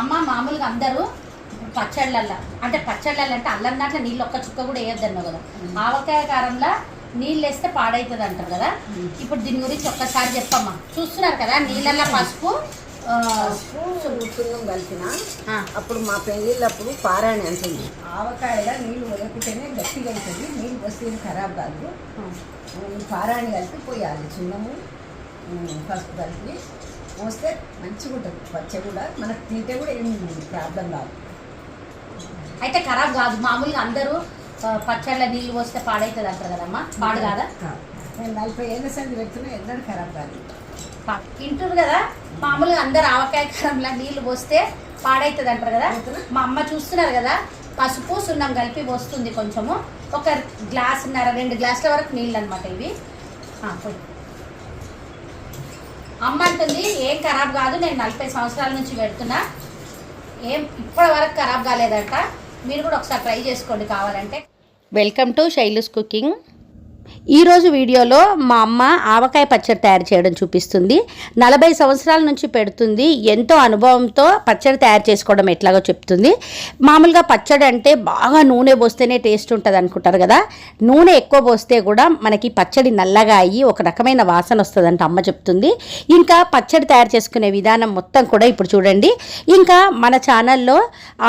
అమ్మ మామూలుగా అందరూ పచ్చళ్ళల్లో. అంటే పచ్చళ్ళల్లో అంటే అల్లం దాంట్లో నీళ్ళు ఒక్క చుక్క కూడా వేయొద్దన్నావు కదా. ఆవకాయ కారంలో నీళ్ళు వేస్తే పాడవుతుంది అంటారు కదా. ఇప్పుడు దీని గురించి ఒక్కసారి చెప్పమ్మా. చూస్తున్నారు కదా నీళ్ళల్లో పసుపు సున్నం కలిపిన అప్పుడు మా పెళ్ళిళ్ళప్పుడు పారాణి అంటుంది. ఆవకాయల నీళ్ళు వేయకుంటేనే గట్టిగా అవుతుంది నీళ్ళు వస్తే ఖరాబ్ కాదు. పారాణి కలిపి పోయాలి సున్నము ఉమ్, పసుపు కలిపి. పోస్తే మంచిగా ఉంటుంది. పచ్చ కూడా మనకు తింటే కూడా ఏం ప్రాబ్లం కాదు. అయితే ఖరాబ్ కాదు. మామూలుగా అందరూ పచ్చళ్ళ నీళ్ళు పోస్తే పాడవుతుంది అంటారు కదమ్మా? పాడు కాదా. నేను నలభై ఏళ్ళ సంది పెడుతున్నా ఎన్నడూ ఖరాబ్ కాదు. తింటురు కదా? మామూలుగా అందరు ఆవకాయ కారంలో నీళ్ళు పోస్తే పాడవుతుంది అంటారు కదా? మా అమ్మ చూస్తున్నారు కదా? పసుపు సున్నం కలిపి పోస్తుంది కొంచెము. ఒక గ్లాసున్నర రెండు గ్లాసుల వరకు నీళ్ళు అనమాట ఇవి పోయి. అమ్మ అంటుంది ఏం ఖరాబ్ కాదు నేను నలభై సంవత్సరాల నుంచి పెడుతున్నా. ఏం ఇప్పటి వరకు ఖరాబ్ కాలేదంట. మీరు కూడా ఒకసారి ట్రై చేసుకోండి కావాలంటే. Welcome to Shailu's cooking. ఈరోజు వీడియోలో మా అమ్మ ఆవకాయ పచ్చడి తయారు చేయడం చూపిస్తుంది. నలభై సంవత్సరాల నుంచి పెడుతుంది. ఎంతో అనుభవంతో పచ్చడి తయారు చేసుకోవడం ఎట్లాగో చెప్తుంది. మామూలుగా పచ్చడి అంటే బాగా నూనె పోస్తేనే టేస్ట్ ఉంటుంది అనుకుంటారు కదా. నూనె ఎక్కువ పోస్తే కూడా మనకి పచ్చడి నల్లగా అయ్యి ఒక రకమైన వాసన వస్తుందంట అమ్మ చెప్తుంది. ఇంకా పచ్చడి తయారు చేసుకునే విధానం మొత్తం కూడా ఇప్పుడు చూడండి. ఇంకా మన ఛానల్లో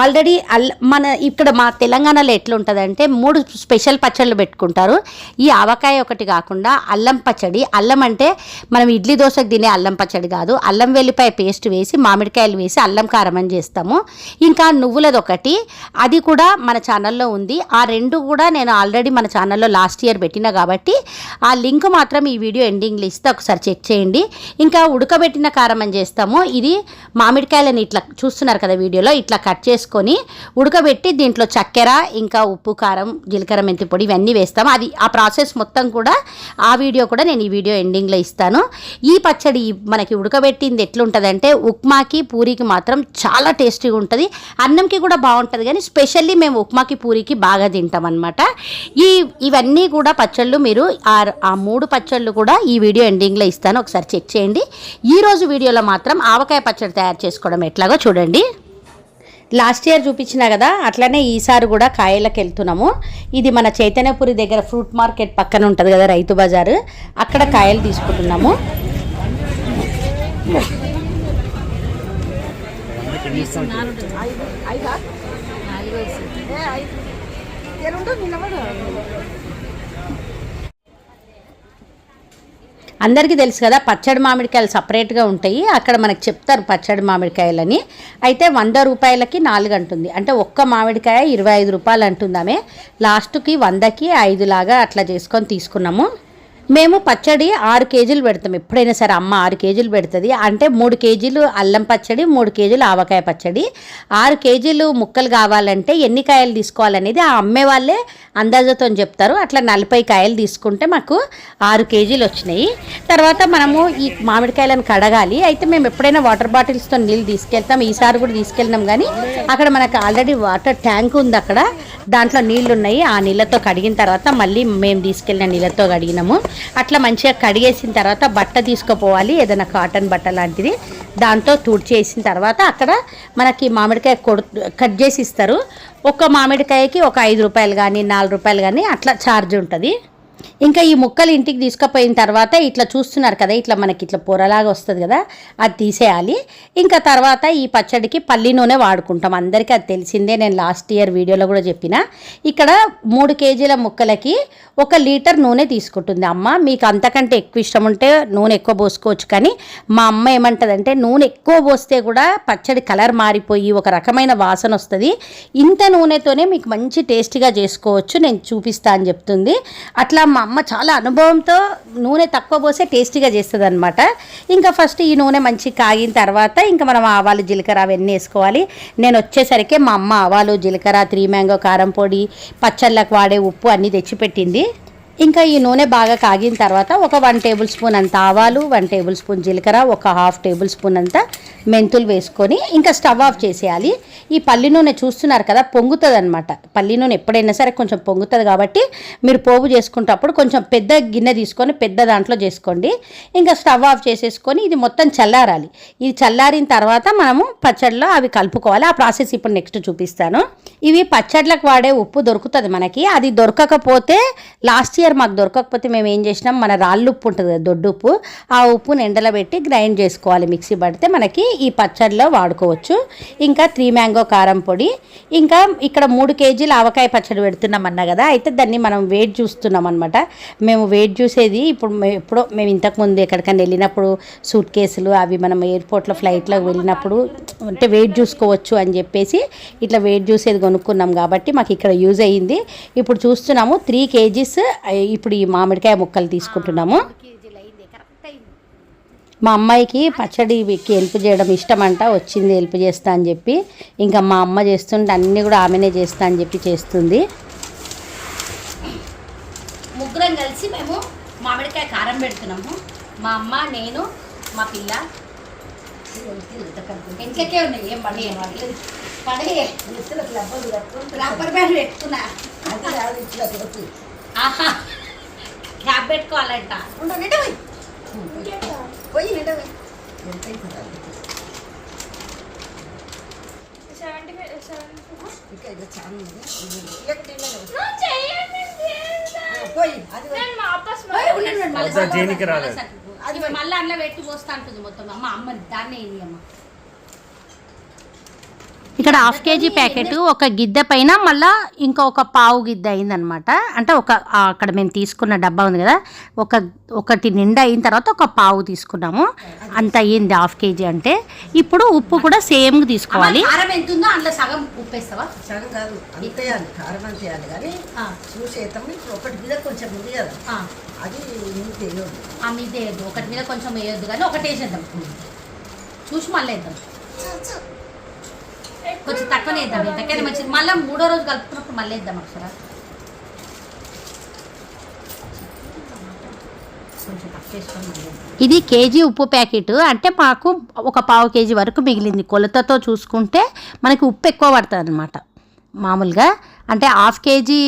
ఆల్రెడీ అల్ మన ఇక్కడ మా తెలంగాణలో ఎట్లుంటుందంటే మూడు స్పెషల్ పచ్చళ్ళు పెట్టుకుంటారు. ఈ ఆవకాయ ఒకటి కాకుండా అల్లం పచ్చడి. అల్లం అంటే మనం ఇడ్లీ దోశకు తినే అల్లం పచ్చడి కాదు. అల్లం వెల్లిపాయ పేస్ట్ వేసి మామిడికాయలు వేసి అల్లం కారం అని చేస్తాము. ఇంకా నువ్వులది ఒకటి అది కూడా మన ఛానల్లో ఉంది. ఆ రెండు కూడా నేను ఆల్రెడీ మన ఛానల్లో లాస్ట్ ఇయర్ పెట్టిన కాబట్టి ఆ లింక్ మాత్రం ఈ వీడియో ఎండింగ్లో ఇస్తే ఒకసారి చెక్ చేయండి. ఇంకా ఉడకబెట్టిన కారం అని చేస్తాము. ఇది మామిడికాయలని ఇట్లా చూస్తున్నారు కదా వీడియోలో ఇట్లా కట్ చేసుకొని ఉడకబెట్టి దీంట్లో చక్కెర ఇంకా ఉప్పు కారం జీలకర్ర మెంతి పొడి ఇవన్నీ వేస్తాము. అది ఆ ప్రాసెస్ మొత్తం కూడా ఆ వీడియో కూడా నేను ఈ వీడియో ఎండింగ్లో ఇస్తాను. ఈ పచ్చడి మనకి ఉడకబెట్టింది ఎట్లుంటుందంటే ఉప్మాకి పూరికి మాత్రం చాలా టేస్టీగా ఉంటుంది. అన్నంకి కూడా బాగుంటుంది కానీ స్పెషల్లీ మేము ఉప్మాకి పూరికి బాగా తింటాం అనమాట ఈ ఇవన్నీ కూడా పచ్చళ్ళు మీరు ఆ ఆ మూడు పచ్చళ్ళు కూడా ఈ వీడియో ఎండింగ్లో ఇస్తాను. ఒకసారి చెక్ చేయండి. ఈరోజు వీడియోలో మాత్రం ఆవకాయ పచ్చడి తయారు చేసుకోవడం ఎట్లాగో చూడండి. లాస్ట్ ఇయర్ చూపించిన కదా అట్లనే ఈసారి కూడా కాయలకు వెళ్తున్నాము ఇది మన చైతన్యపురి దగ్గర ఫ్రూట్ మార్కెట్ పక్కన ఉంటుంది కదా రైతు బజారు. అక్కడ కాయలు తీసుకుంటున్నాము. ఐదు. నిలబడు అందరికీ తెలుసు కదా పచ్చడి మామిడికాయలు సపరేట్గా ఉంటాయి. అక్కడ మనకు చెప్తారు పచ్చడి మామిడికాయలని. అయితే వంద రూపాయలకి నాలుగు అంటుంది. అంటే ఒక్క మామిడికాయ ఇరవై ఐదు రూపాయలు అంటుందామే. లాస్ట్కి వందకి ఐదులాగా అట్లా చేసుకొని తీసుకున్నాము. మేము పచ్చడి ఆరు కేజీలు పెడతాం. ఎప్పుడైనా సరే అమ్మ ఆరు కేజీలు పెడుతుంది. అంటే మూడు కేజీలు అల్లం పచ్చడి మూడు కేజీలు ఆవకాయ పచ్చడి. ఆరు కేజీలు ముక్కలు కావాలంటే ఎన్ని కాయలు తీసుకోవాలనేది ఆ అమ్మే వాళ్ళే అందాజతో చెప్తారు. అట్లా నలభై కాయలు తీసుకుంటే మాకు ఆరు కేజీలు వచ్చినాయి. తర్వాత మనము ఈ మామిడికాయలను కడగాలి. అయితే మేము ఎప్పుడైనా వాటర్ బాటిల్స్తో నీళ్ళు తీసుకెళ్తాం. ఈసారి కూడా తీసుకెళ్ళినాం కానీ అక్కడ మనకు ఆల్రెడీ వాటర్ ట్యాంక్ ఉంది అక్కడ. దాంట్లో నీళ్ళు ఉన్నాయి. ఆ నీళ్ళతో కడిగిన తర్వాత మళ్ళీ మేము తీసుకెళ్ళిన నీళ్ళతో కడిగినాము. అట్లా మంచిగా కడిగేసిన తర్వాత బట్ట తీసుకుపోవాలి ఏదైనా కాటన్ బట్ట లాంటిది. దాంతో తుడిచేసిన తర్వాత అక్కడ మనకి మామిడికాయ కొడు కట్ చేసి ఇస్తారు. ఒక్క మామిడికాయకి ఒక ఐదు రూపాయలు కానీ నాలుగు రూపాయలు కానీ అట్లా ఛార్జ్ ఉంటుంది. ఇంకా ఈ ముక్కలు ఇంటికి తీసుకుపోయిన తర్వాత ఇట్లా చూస్తున్నారు కదా ఇట్లా మనకి ఇట్లా పొరలాగా వస్తుంది కదా అది తీసేయాలి. ఇంకా తర్వాత ఈ పచ్చడికి పల్లి నూనె వాడుకుంటాం. అందరికీ అది తెలిసిందే నేను లాస్ట్ ఇయర్ వీడియోలో కూడా చెప్పిన. ఇక్కడ మూడు కేజీల ముక్కలకి ఒక లీటర్ నూనె తీసుకుంటుంది అమ్మ. మీకు అంతకంటే ఎక్కువ ఇష్టం ఉంటే నూనె ఎక్కువ పోసుకోవచ్చు కానీ మా అమ్మ ఏమంటదంటే నూనె ఎక్కువ పోస్తే కూడా పచ్చడి కలర్ మారిపోయి ఒక రకమైన వాసన వస్తుంది. ఇంత నూనెతోనే మీకు మంచి టేస్టీగా చేసుకోవచ్చు నేను చూపిస్తా అని చెప్తుంది. అట్లా మా అమ్మ చాలా అనుభవంతో నూనె తక్కువ పోసే టేస్టీగా చేస్తుంది అనమాట ఇంకా ఫస్ట్ ఈ నూనె మంచి కాగిన తర్వాత ఇంకా మనం ఆవాలు జీలకర్ర అవన్నీ వేసుకోవాలి. నేను వచ్చేసరికి మా అమ్మ ఆవాలు జీలకర్ర త్రీ మ్యాంగో కారం పొడి పచ్చళ్ళకు వాడే ఉప్పు అన్నీ తెచ్చిపెట్టింది. ఇంకా ఈ నూనె బాగా కాగిన తర్వాత ఒక వన్ టేబుల్ స్పూన్ అంత ఆవాలు వన్ టేబుల్ స్పూన్ జీలకర్ర ఒక హాఫ్ టేబుల్ స్పూన్ అంత మెంతులు వేసుకొని ఇంకా స్టవ్ ఆఫ్ చేసేయాలి. ఈ పల్లి నూనె చూస్తున్నారు కదా పొంగుతుంది అనమాట పల్లి నూనె ఎప్పుడైనా సరే కొంచెం పొంగుతుంది కాబట్టి మీరు పోపు చేసుకునేటప్పుడు కొంచెం పెద్ద గిన్నె తీసుకొని పెద్ద దాంట్లో చేసుకోండి. ఇంకా స్టవ్ ఆఫ్ చేసేసుకొని ఇది మొత్తం చల్లారాలి. ఇది చల్లారిన తర్వాత మనము పచ్చడిలో అవి కలుపుకోవాలి. ఆ ప్రాసెస్ ఇప్పుడు నెక్స్ట్ చూపిస్తాను. ఇవి పచ్చళ్ళకు వాడే ఉప్పు దొరుకుతుంది మనకి. అది దొరకకపోతే లాస్ట్ ఇయర్ మాకు దొరకకపోతే మేము ఏం చేసినాం? మన రాళ్ళు ఉప్పు ఉంటుంది కదా దొడ్డు ఉప్పు. ఆ ఉప్పుని ఎండలో పెట్టి గ్రైండ్ చేసుకోవాలి. మిక్సీ పడితే మనకి ఈ పచ్చడిలో వాడుకోవచ్చు. ఇంకా త్రీ మ్యాంగో కారం పొడి. ఇంకా ఇక్కడ మూడు కేజీలు ఆవకాయ పచ్చడి పెడుతున్నాం అన్నా కదా అయితే దాన్ని మనం వెయిట్ చూస్తున్నాం అనమాట మేము వెయిట్ చూసేది ఇప్పుడు ఎప్పుడో మేము ఇంతకుముందు ఎక్కడికైనా వెళ్ళినప్పుడు సూట్ కేసులు అవి మనం ఎయిర్పోర్ట్లో ఫ్లైట్లో వెళ్ళినప్పుడు అంటే వెయిట్ చూసుకోవచ్చు అని చెప్పేసి ఇట్లా వెయిట్ చూసేది కొనుక్కున్నాం కాబట్టి మాకు ఇక్కడ యూజ్ అయ్యింది. ఇప్పుడు చూస్తున్నాము త్రీ కేజీస్ ఇప్పుడు ఈ మామిడికాయ ముక్కలు తీసుకుంటున్నాము. మా అమ్మాయికి పచ్చడికి హెల్ప్ చేయడం ఇష్టమంట వచ్చింది హెల్ప్ చేస్తా అని చెప్పి. ఇంకా మా అమ్మ చేస్తుంటే అన్నీ కూడా ఆమెనే చేస్తా అని చెప్పి చేస్తుంది. ముగ్గురం కలిసి మేము మామిడికాయ కారం పెడుతున్నాము. మా అమ్మ నేను మా పిల్ల. ఇంకెక్కే ఉన్నాయి ఏం పడి పడి రబ్బర్ బ్యాండ్ పెట్టుకున్నా. క్యాప్ పెట్టుకోవాలంట. పోయి. అది మళ్ళీ అందులో పెట్టి పోస్తా అంటుంది మొత్తం. అమ్మ అమ్మ దాన్నే ఇది అమ్మ. ఇక్కడ హాఫ్ కేజీ ప్యాకెట్ ఒక గిద్దె పైన మళ్ళా ఇంకొక పావు గిద్దె అయిందనమాట అంటే ఒక అక్కడ మేము తీసుకున్న డబ్బా ఉంది కదా ఒక ఒకటి నిండా అయిన తర్వాత ఒక పావు తీసుకున్నాము. అంత అయ్యింది హాఫ్ కేజీ అంటే. ఇప్పుడు ఉప్పు కూడా సేమ్ తీసుకోవాలి. కారం ఎంత ఉందో అందులో సగం ఉప్పు వేస్తావా సగం కాదు అంతేయాలి కారం అంతేయాలి కానీ చూసేద్దాము ఇప్పుడు ఒకటి మీద కొంచెం ఉంది కదా అది నీకు తెలియదు. ఆ మీద వేయద్దు ఒకటి మీద కొంచెం వేయొద్దు కానీ ఒకటి వేసేద్దాం. చూసి మళ్ళీ వేద్దాం. కొంచెం తక్కువనే వేద్దాం ఎంతకైనా మంచిది. మళ్ళీ మూడో రోజు కలుపుతున్నప్పుడు మళ్ళీ వేద్దాం అక్షరా ఇది కేజీ ఉప్పు ప్యాకెట్. అంటే మాకు ఒక పావు కేజీ వరకు మిగిలింది. కొలతతో చూసుకుంటే మనకి ఉప్పు ఎక్కువ పడుతుంది అనమాట మామూలుగా అంటే హాఫ్ కేజీ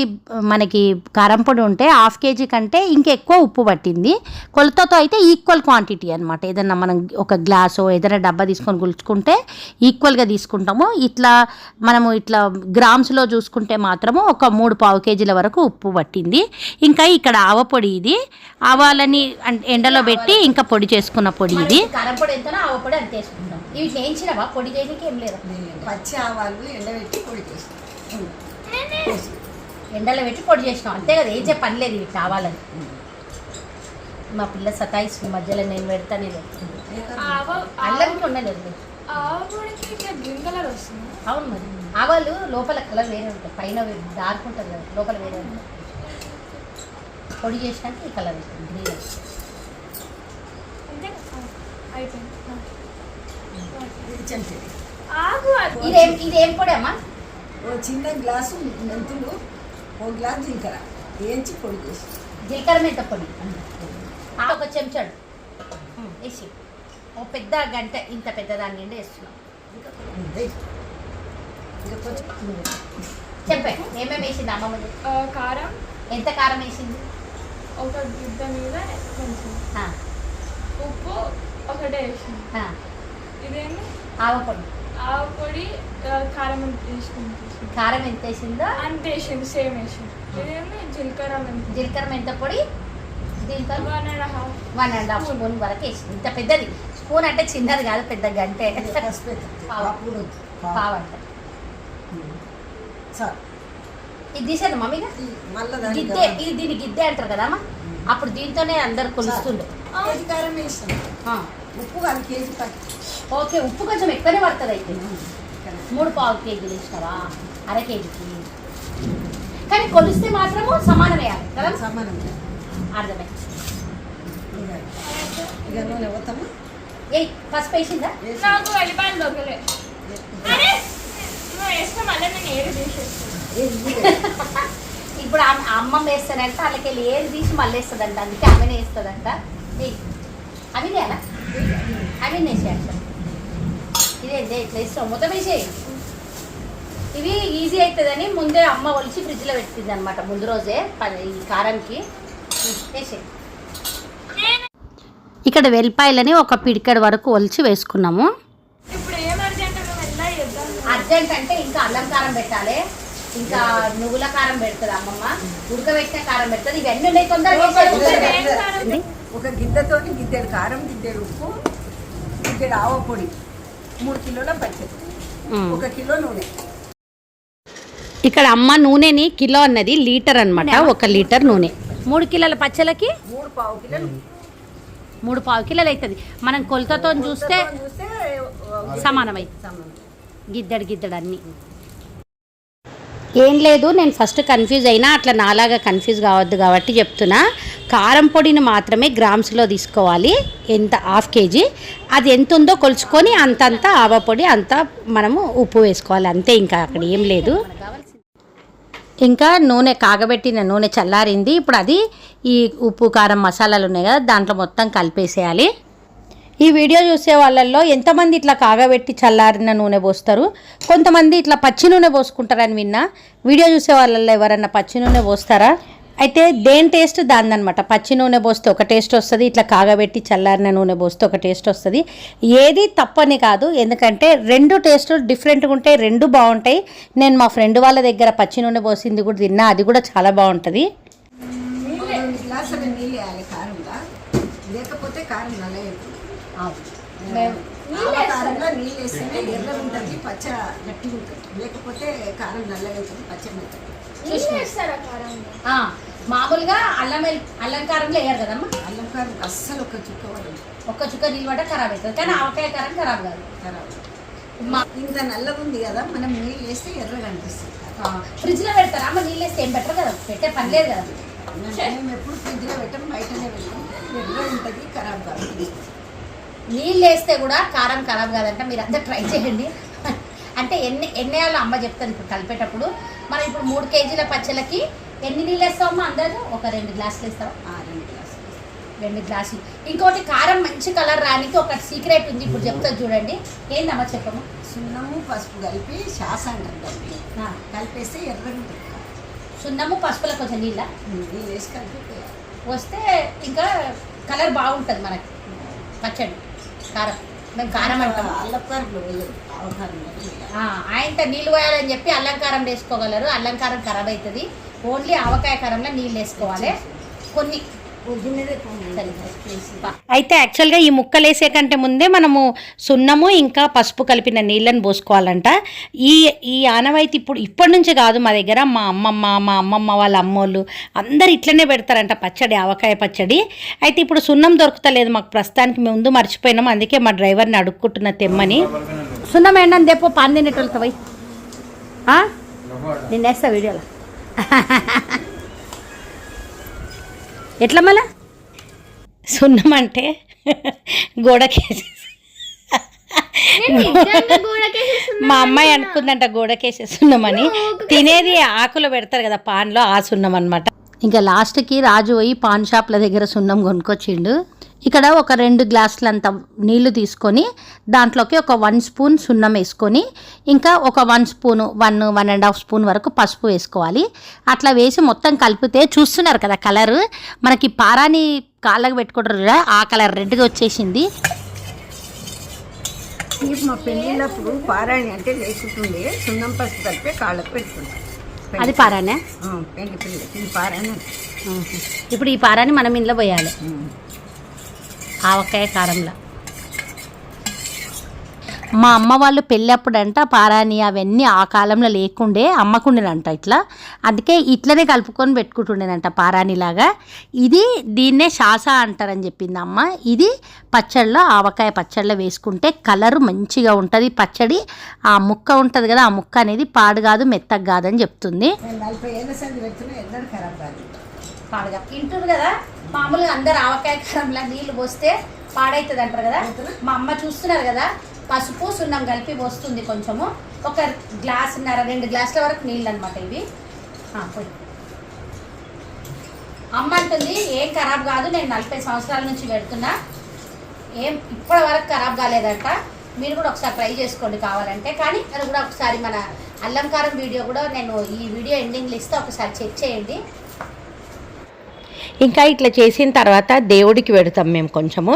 మనకి కారం పొడి ఉంటే హాఫ్ కేజీ కంటే ఇంకెక్కువ ఉప్పు పట్టింది. కొలతతో అయితే ఈక్వల్ క్వాంటిటీ అనమాట ఏదన్నా మనం ఒక గ్లాసు ఏదైనా డబ్బా తీసుకొని గుల్చుకుంటే ఈక్వల్గా తీసుకుంటాము. ఇట్లా మనము ఇట్లా గ్రామ్స్లో చూసుకుంటే మాత్రము ఒక మూడు పావు కేజీల వరకు ఉప్పు పట్టింది. ఇంకా ఇక్కడ ఆవ పొడి ఇది. ఆవాలని ఎండలో పెట్టి ఇంకా పొడి చేసుకున్న పొడి ఇది. కారం పొడి ఎంతనో ఆవ పొడి అంత వేసుకుంటాం ఇవి వేయించినవా పొడి చేయడానికి ఏం లేదు. పచ్చి ఆవాలు ఎండబెట్టి పొడి చేసి ఎండలో పెట్టి పొడి చేసినాం. అంతే కదా ఏం చెప్పి పనిలేదు ఇవి కావాలని. మా పిల్ల సతాయిస్తుంది మధ్యలో నేను పెడతానే ఆవ అల్లంకి ఉండలేదు వస్తుంది. అవును మరి. ఆవాలు లోపల కలర్ వేరే ఉంటుంది పైన డార్క్ ఉంటుంది కదా లోపల వేరే ఉంటుంది పొడి చేసినాక ఈ కలర్ గ్రీన్? అయిపోయింది. ఇది. ఇదేం ఇదేం పొడి అమ్మా? ఓ చిన్న గ్లాసు మెంతులు. ఓ గ్లాస్ జీలకర్ర. వేయించి పొడి చేసి. జీలకర్ర మెంత పొడి. ఒక చెంచాడు. వేసి. ఒక పెద్ద గంట ఇంత పెద్ద దాని నిండా వేస్తున్నాం. చెప్పే ఏమేమి వేసింది అమ్మమ్మ కారం. ఎంత కారం వేసింది? ఒక గిద్ద మీద కొంచెం. ఉప్పు ఒకటే వేసింది. ఇదేమి? ఆవపొడి. ఆవ పొడి కారం ఎంత వేసుకుంది కారం ఎంత వేసిందో? అంత వేసింది సేమ్ వేసింది ఇదేమి? జీలకర్ర మెంతి జీలకర్ర మెంత పొడి? దీంతో one and half. One and half spoon వరకు వేసింది ఇంత పెద్దది. స్పూన్ అంటే చిన్నది కాదు పెద్ద గంటే. పావు. చాలు. ఇది తీసేది మమ్మీగా గిద్దె ఇది దీని గిద్దె అంటారు కదా అమ్మ? అప్పుడు దీంతోనే అందరు కొలుస్తుండే కారం వేస్తాం ఆ, ఉప్పు కాదు కేజీ ఓకే ఉప్పు కొంచెం ఎక్కువనే పడుతుంది అయితే. మూడు పావు కేజీలు ఇచ్చినావా అర కేజీకి. కానీ కొలిస్తే మాత్రము సమానం వేయాలి కదా? సమానంగా అర్థమే. ఇక ఇక నూనె పోతామా? ఏ పసుపు వేసిందా? వేసి. నాకు ఇప్పుడు అమ్మమ్మ వేస్తానంట వాళ్ళకి వెళ్ళి ఏది తీసి మళ్ళీ వేస్తుందంట అందుకే ఆమెనే వేస్తుందంట. ఏయ్, అవినేనా? అవినే వేసేయాలి ఇదేంటి ఇట్లా ఇస్తాం మొత్తం వేసేయి ఇవి ఈజీ అవుతుందని ముందే అమ్మ ఒలిచి ఫ్రిడ్జ్లో పెట్టింది అనమాట ముందు రోజే ఈ కారంకి. వేసేయి ఇక్కడ వెల్లిపాయలని ఒక పిడికెడు వరకు ఒలిచి వేసుకున్నాము. అర్జెంట్ అంటే ఇంకా అల్లం కారం పెట్టాలి. ఇంకా నువ్వుల కారం పెడుతుంది అమ్మమ్మ. ఉడకబెట్టిన కారం పెడుతుంది. ఇవన్నీ ఉన్నాయి తొందరగా? ఒక గిద్దెతోని గిద్దెడు కారం గిద్దెడు ఉప్పు గిద్దెడు ఆవ పొడి మూడు కిలోల పచ్చడి. ఒక కిలో నూనె. ఇక్కడ అమ్మ నూనెని కిలో అన్నది లీటర్ అన్నమాట ఒక లీటర్ నూనె. మూడు కిలోల పచ్చలకి మూడు పావు కిలోలు మూడు పావు కిలోలు అవుతుంది మనం కొలతతో చూస్తే సమానమై సమానం. గిద్దడు గిద్దడు అన్ని. ఏం లేదు నేను ఫస్ట్ కన్ఫ్యూజ్ అయినా అట్లా నాలాగా కన్ఫ్యూజ్ కావద్దు కాబట్టి చెప్తున్నా. కారం పొడిని మాత్రమే గ్రామ్స్లో తీసుకోవాలి ఎంత హాఫ్ కేజీ. అది ఎంత ఉందో కొలుచుకొని అంతంత ఆవ పొడి అంత మనము ఉప్పు వేసుకోవాలి అంతే ఇంకా అక్కడ ఏం లేదు. ఇంకా నూనె కాగబెట్టిన నూనె చల్లారింది. ఇప్పుడు అది ఈ ఉప్పు కారం మసాలాలు ఉన్నాయి కదా దాంట్లో మొత్తం కలిపేసేయాలి. ఈ వీడియో చూసే వాళ్ళల్లో ఎంతమంది ఇట్లా కాగబెట్టి చల్లారిన నూనె పోస్తారు? కొంతమంది ఇట్లా పచ్చి నూనె పోసుకుంటారని విన్నా. వీడియో చూసే వాళ్ళల్లో ఎవరన్నా పచ్చి నూనె పోస్తారా? అయితే దేని టేస్ట్? దానిదనమాట పచ్చి నూనె పోస్తే ఒక టేస్ట్ వస్తుంది ఇట్లా కాగబెట్టి చల్లారిన నూనె పోస్తే ఒక టేస్ట్ వస్తుంది. ఏది తప్పని కాదు ఎందుకంటే రెండు టేస్ట్ డిఫరెంట్గా ఉంటాయి రెండు బాగుంటాయి. నేను మా ఫ్రెండ్ వాళ్ళ దగ్గర పచ్చి నూనె పోసింది కూడా తిన్నా అది కూడా చాలా బాగుంటుంది. లేకపోతే కారం నల్లగైపోతుంది ఆవ కారంలో నీళ్ళు వేస్తేనే ఎర్ర ఉంటుంది పచ్చ గట్టిగా ఉంటుంది. లేకపోతే కారం నల్లగైతుంది పచ్చడి ఉంటుంది. కారం మామూలుగా అల్లం అల్లం కారంలో వేయరు కదమ్మా? అల్లం కారం అస్సలు ఒక చుక్క ఒక్క చుక్క నీళ్ళు పడ్డ ఖరాబ్ అవుతుంది. కానీ ఆవకాయ కారం ఖరాబ్ కాదు. ఖరాబ్. ఇంత నల్లగా ఉంది కదా మనం నీళ్ళు వేస్తే ఎర్రగా అనిపిస్తుంది. ఫ్రిడ్జ్లో పెడతారా? అమ్మ నీళ్ళు వేస్తే ఏం బెటర్ కదా? పెట్టే పని లేదు కదా. మేము ఎప్పుడు ఫ్రిడ్జ్లో పెట్టం బయటనే పెట్టాం ఎర్రగా ఉంటుంది ఖరాబ్ కాదు. నీళ్ళు వేస్తే కూడా కారం ఖరాబ్ కాదంట మీరు అంతా ట్రై చేయండి. అంటే ఎన్ని ఎన్ని వేయాలో అమ్మ చెప్తుంది ఇప్పుడు కలిపేటప్పుడు మనం ఇప్పుడు మూడు కేజీల పచ్చలకి ఎన్ని నీళ్ళు వేస్తామమ్మా అందరూ? ఒక రెండు గ్లాసులు వేస్తాం ఆ, రెండు గ్లాసులు రెండు గ్లాసులు. ఇంకోటి కారం మంచి కలర్ రానికి ఒక సీక్రెట్ ఉంది ఇప్పుడు చెప్తా చూడండి. ఏందమ్మా చెప్పము సున్నము పసుపు కలిపి శాస అంటారు దాన్ని ఆ, కలిపేస్తే ఎర్రగా ఉంటుంది. సున్నము పసుపులో కొంచెం నీళ్ళ? నీళ్ళు వేసి కలిపి. వస్తే ఇంకా కలర్ బాగుంటుంది మనకి. పచ్చడి. కారం. మేము కారం ఆయనతో నీళ్ళు పోయాలని చెప్పి అల్లం కారం వేసుకోగలరు. అల్లం కారం ఖరాబ్ అవుతుంది. ఓన్లీ ఆవకాయ కారంలో నీళ్ళు వేసుకోవాలి. కొన్ని అయితే యాక్చువల్గా ఈ ముక్కలు వేసే కంటే ముందే మనము సున్నము ఇంకా పసుపు కలిపిన నీళ్ళని పోసుకోవాలంట. ఈ ఈ ఆనవాయితీ ఇప్పుడు ఇప్పటి నుంచి కాదు మా దగ్గర. మా అమ్మమ్మ మా అమ్మమ్మ వాళ్ళ అమ్మోళ్ళు అందరు ఇట్లనే పెడతారంట పచ్చడి ఆవకాయ పచ్చడి. అయితే ఇప్పుడు సున్నం దొరుకుతలేదు మాకు ప్రస్తుతానికి. మేము ముందు మర్చిపోయినాం. అందుకే మా డ్రైవర్ని అడుక్కుంటున్న తెమ్మని. సున్నం ఏంటని దేపో పాన్ తినేటోళ్ళతో పోయి. నేను వేస్తా వీడియోలో. ఎట్లా మళ్ళా? సున్నం అంటే గోడకేసి మా అమ్మాయి అనుకుందంట గోడకేసే సున్నమని. తినేది ఆకులు పెడతారు కదా పాన్లో ఆ సున్నం అనమాట ఇంకా లాస్ట్కి రాజు పోయి పాన్ షాప్ల దగ్గర సున్నం కొనుక్కొచ్చిండు. ఇక్కడ ఒక రెండు గ్లాసులంత నీళ్ళు తీసుకొని దాంట్లోకి ఒక వన్ స్పూన్ సున్నం వేసుకొని ఇంకా ఒక one spoon one one and half spoon వరకు పసుపు వేసుకోవాలి. అట్లా వేసి మొత్తం కలిపితే చూస్తున్నారు కదా కలర్. మనకి పారాని కాళ్ళకు పెట్టుకుంటారు కదా ఆ కలర్ రెడ్గా వచ్చేసింది. మా పెళ్ళిళ్ళప్పుడు అంటే లేకుంటుండే సున్నం పసుపు కలిపి కాళ్ళకు పెట్టుకుంటాం అది పారానే పెళ్ళి పారాయణ ఇప్పుడు ఈ పారాని మనం ఇంట్లో పోయాలి. ఆవకాయ కారంలో. మా అమ్మ వాళ్ళు పెళ్ళప్పుడంట పారాని అవన్నీ ఆ కాలంలో లేకుండే అమ్మకుండేనంట ఇట్లా. అందుకే ఇట్లనే కలుపుకొని పెట్టుకుంటుండేనంట పారానిలాగా ఇది దీన్నే శాస అంటారని చెప్పింది అమ్మ. ఇది పచ్చళ్ళలో ఆవకాయ పచ్చళ్ళలో వేసుకుంటే కలరు మంచిగా ఉంటుంది. పచ్చడి ఆ ముక్క ఉంటుంది కదా ఆ ముక్క అనేది పాడు కాదు మెత్తగా కాదని చెప్తుంది. పాడుగా. కదా? మామూలుగా అందరు ఆవకాయ కారంలో నీళ్ళు పోస్తే పాడైతుంది అంటారు కదా మా అమ్మ చూస్తున్నారు కదా పసుపు సున్నం కలిపి పోస్తుంది కొంచెము. ఒక గ్లాసున్నర రెండు గ్లాసుల వరకు నీళ్ళు అనమాట ఇవి పోయి. అమ్మ అంటుంది ఏం ఖరాబ్ కాదు నేను నలభై సంవత్సరాల నుంచి పెడుతున్నా. ఏం ఇప్పటి వరకు ఖరాబ్ కాలేదంట. మీరు కూడా ఒకసారి ట్రై చేసుకోండి కావాలంటే. కానీ అది కూడా ఒకసారి మన అల్లం కారం వీడియో కూడా నేను ఈ వీడియో ఎండింగ్లో ఇస్తే ఒకసారి చెక్ చేయండి. ఇంకా ఇట్లా చేసిన తర్వాత దేవుడికి పెడతాం మేము కొంచెము.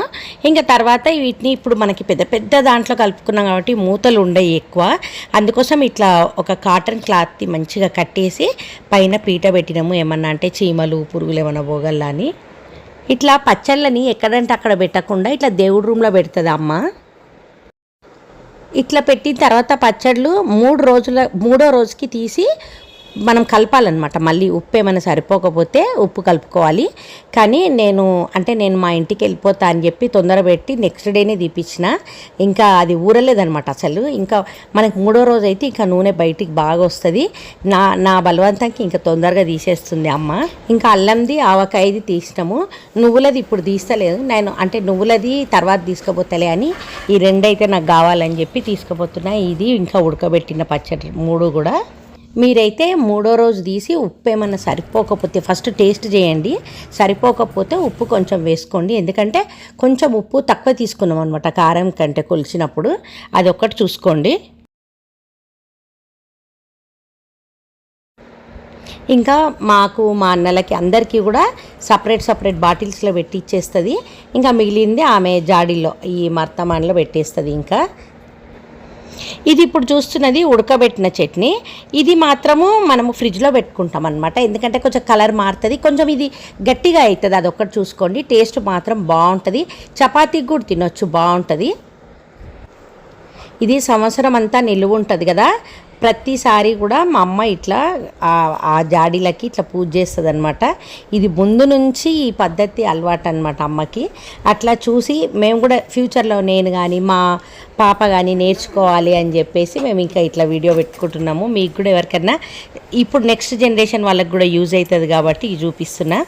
ఇంకా తర్వాత వీటిని ఇప్పుడు మనకి పెద్ద పెద్ద దాంట్లో కలుపుకున్నాం కాబట్టి మూతలు ఉండవు ఎక్కువ. అందుకోసం ఇట్లా ఒక కాటన్ క్లాత్ మంచిగా కట్టేసి పైన పీట పెట్టినాము. ఏమన్నా అంటే చీమలు పురుగులు ఏమన్నా పోగల్లా అని. ఇట్లా పచ్చళ్ళని ఎక్కడంటే అక్కడ పెట్టకుండా ఇట్లా దేవుడి రూమ్లో పెడుతుంది అమ్మ. ఇట్లా పెట్టిన తర్వాత పచ్చళ్ళు మూడు రోజుల మూడో రోజుకి తీసి మనం కలపాలన్నమాట. మళ్ళీ ఉప్పు ఏమైనా సరిపోకపోతే ఉప్పు కలుపుకోవాలి. కానీ నేను అంటే నేను మా ఇంటికి వెళ్ళిపోతా అని చెప్పి తొందర పెట్టి నెక్స్ట్ డేనే తీపిచ్చిన. ఇంకా అది ఊరలేదనమాట అసలు. ఇంకా మనకు మూడో రోజు అయితే ఇంకా నూనె బయటికి బాగా వస్తుంది. నా నా బలవంతానికి ఇంకా తొందరగా తీసేస్తుంది అమ్మ. ఇంకా అల్లంది ఆవకాయది తీసినాము. నువ్వులది ఇప్పుడు తీస్తలేదు. నేను అంటే నువ్వులది తర్వాత తీసుకుపోతలే అని ఈ రెండైతే నాకు కావాలని చెప్పి తీసుకుపోతున్నా. ఇది ఇంకా ఉడకబెట్టిన పచ్చడి మూడు కూడా. మీరైతే మూడో రోజు తీసి ఉప్పు ఏమన్నా సరిపోకపోతే ఫస్ట్ టేస్ట్ చేయండి. సరిపోకపోతే ఉప్పు కొంచెం వేసుకోండి. ఎందుకంటే కొంచెం ఉప్పు తక్కువ తీసుకున్నాం అనమాట కారం కంటే కొలిచినప్పుడు. అది ఒక్కటి చూసుకోండి. ఇంకా మాకు మా అన్నలకి అందరికీ కూడా సపరేట్ సపరేట్ బాటిల్స్లో పెట్టి ఇచ్చేస్తుంది ఇంకా మిగిలింది ఆమె జాడీలో ఈ మర్తమాన్లో పెట్టేస్తుంది ఇంకా. ఇది ఇప్పుడు చూస్తున్నది ఉడకబెట్టిన చట్నీ. ఇది మాత్రము మనము ఫ్రిడ్జ్లో పెట్టుకుంటాం అనమాట ఎందుకంటే కొంచెం కలర్ మారుతుంది. కొంచెం ఇది గట్టిగా అవుతుంది అదొక్కటి చూసుకోండి. టేస్ట్ మాత్రం బాగుంటుంది. చపాతీకి కూడా తినొచ్చు. బాగుంటుంది. ఇది సంవత్సరం అంతా నిలువ ఉంటుంది కదా. ప్రతిసారి కూడా మా అమ్మ ఇట్లా ఆ- జాడీలకి ఇట్లా పూజ చేస్తుంది అనమాట ఇది ముందు నుంచి ఈ పద్ధతి అలవాటు అనమాట అమ్మకి. అట్లా చూసి మేము కూడా ఫ్యూచర్లో నేను కానీ మా పాప కానీ నేర్చుకోవాలి అని చెప్పేసి మేము ఇంకా ఇట్లా వీడియో పెట్టుకుంటున్నాము. మీకు కూడా ఎవరికైనా ఇప్పుడు నెక్స్ట్ జనరేషన్ వాళ్ళకి కూడా యూజ్ అవుతుంది కాబట్టి ఇది చూపిస్తున్నా.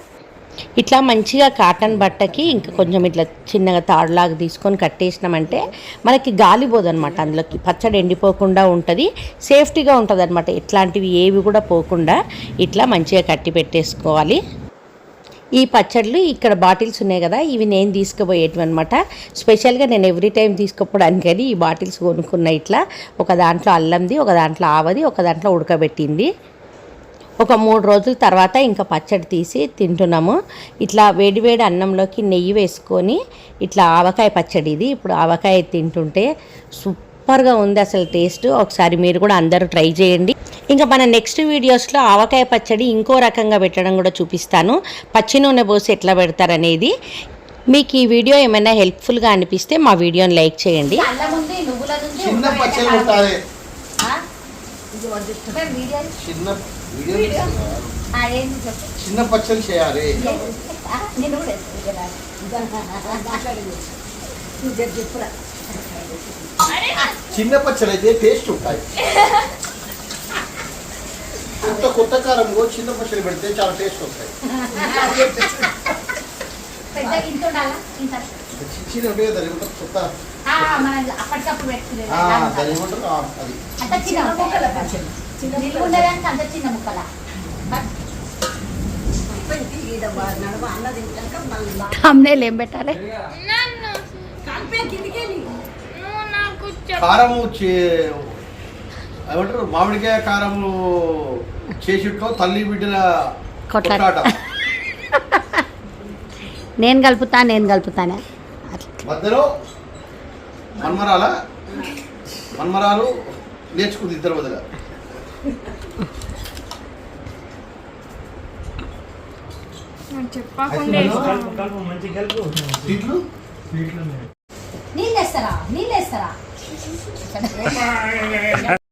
ఇట్లా మంచిగా కాటన్ బట్టకి ఇంకా కొంచెం ఇట్లా చిన్నగా తాడులాగా తీసుకొని కట్టేసినామంటే మనకి గాలిపోదు అనమాట అందులోకి. పచ్చడి ఎండిపోకుండా ఉంటుంది సేఫ్టీగా ఉంటుంది అనమాట ఇట్లాంటివి ఏవి కూడా పోకుండా ఇట్లా మంచిగా కట్టి పెట్టేసుకోవాలి. ఈ పచ్చళ్ళు ఇక్కడ బాటిల్స్ ఉన్నాయి కదా ఇవి నేను తీసుకుపోయేటివి అనమాట స్పెషల్గా నేను ఎవ్రీ టైం తీసుకుపోవడానికని ఈ బాటిల్స్ కొనుక్కున్న ఇట్లా. ఒక దాంట్లో అల్లంది ఒక దాంట్లో ఆవది ఒక దాంట్లో ఉడకబెట్టింది. ఒక మూడు రోజుల తర్వాత ఇంకా పచ్చడి తీసి తింటున్నాము. ఇట్లా వేడివేడి అన్నంలోకి నెయ్యి వేసుకొని ఇట్లా ఆవకాయ పచ్చడి ఇది. ఇప్పుడు ఆవకాయ తింటుంటే సూపర్గా ఉంది అసలు టేస్ట్. ఒకసారి మీరు కూడా అందరూ ట్రై చేయండి. ఇంకా మన నెక్స్ట్ వీడియోస్లో ఆవకాయ పచ్చడి ఇంకో రకంగా పెట్టడం కూడా చూపిస్తాను. పచ్చి నూనె పోసి ఎట్లా పెడతారనేది. మీకు ఈ వీడియో ఏమైనా హెల్ప్ఫుల్గా అనిపిస్తే మా వీడియోని లైక్ చేయండి. అల్లం ఉంది నువ్వుల ఉంది చిన్న చిన్న పచ్చడి చేయాలి. చిన్న పచ్చడి అయితే టేస్ట్ ఉంటాయి. కొత్త కొత్త కారంలో చిన్న పచ్చడి పెడితే చాలా టేస్ట్ వస్తాయి చిన్న ఉంటాయి దాని? కొత్త. అప్పటికప్పుడు అది. నిల్వ ఉండడానికి అంత చిన్న ముక్కల? తమ్నేలు ఏం పెట్టాలి? కారము ఏమంటారు? మామిడికాయ కారము చేసిట్లో తల్లి బిడ్డల కొట్లాట. నేను కలుపుతా నేను కలుపుతానే? మధ్యలో మన్మరాల? మన్మరాలు నేర్చుకుంది ఇద్దరు వదిల నీళ్ళు వేస్తారా? నీళ్ళు వేస్తారా?